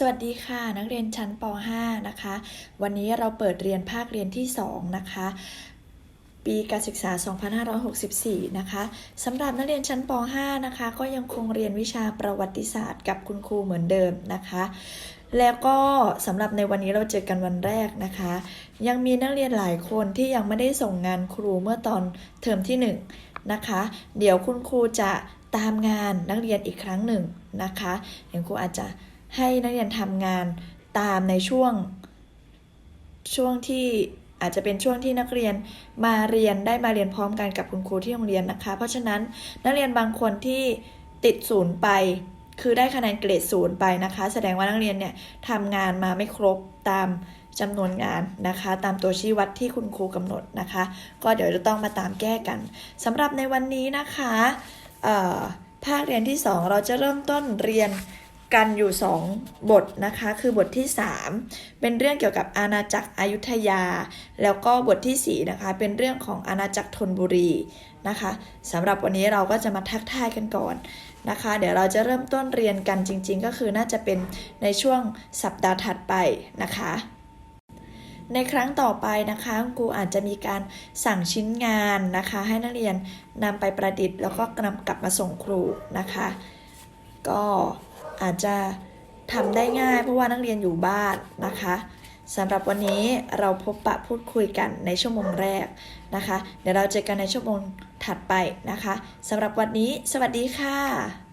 สวัสดีค่ะ นักเรียนชั้นป .5 นะคะ วันนี้เราเปิดเรียนภาคเรียนที่ 2 นะคะ ปีการศึกษา 2564 นะคะสำหรับนักเรียนชั้นป .5 นะคะ ก็ยังคงเรียนวิชาประวัติศาสตร์กับคุณครูเหมือนเดิมนะคะ แล้วก็สำหรับในวันนี้เราเจอกันวันแรกนะคะ ยังมีนักเรียนหลายคนที่ยังไม่ได้ส่งงานครูเมื่อตอนเทอมที่ 1 นะคะ เดี๋ยวคุณครูจะตามงานนักเรียนอีกครั้งหนึ่งนะคะเดี๋ยวครูอาจจะ ให้นักเรียนทำงานตามในช่วง ช่วงที่อาจจะเป็นช่วงที่นักเรียนมาเรียนได้มาเรียนพร้อมกันกับคุณครูที่โรงเรียนนะคะ เพราะฉะนั้นนักเรียนบางคนที่ติดศูนย์ไป คือได้คะแนนเกรดศูนย์ไปนะคะ แสดงว่านักเรียนเนี่ยทำงานมาไม่ครบตามจำนวนงานนะคะ ตามตัวชี้วัดที่คุณครูกำหนดนะคะ ก็เดี๋ยวจะต้องมาตามแก้กันสำหรับในวันนี้นะคะภาคเรียนที่ 2 เราจะเริ่มต้นเรียน กันอยู่ 2 บทนะคะ คือบทที่ 3 เป็นเรื่องเกี่ยวกับอาณาจักรอยุธยา แล้วก็บทที่4นะคะเป็นเรื่องของอาณาจักรธนบุรีนะคะสำหรับวันนี้เราก็จะมาทักทายกันก่อนนะคะ เดี๋ยวเราจะเริ่มต้นเรียนกันจริง ๆ ก็คือน่าจะเป็นในช่วงสัปดาห์ถัดไปนะคะในครั้งต่อไปนะคะคุณครูอาจจะมีการสั่งชิ้นงานนะคะ ให้นักเรียนนำไปประดิษฐ์ แล้วก็นำกลับมาส่งครูนะคะ ก็ อาจจะทำได้ง่ายเพราะว่านักเรียนอยู่บ้านนะคะสำหรับวันนี้เราพบปะพูดคุยกันในชั่วโมงแรกนะคะ เดี๋ยวเราเจอกันในชั่วโมงถัดไปนะคะสำหรับวันนี้ สวัสดีค่ะ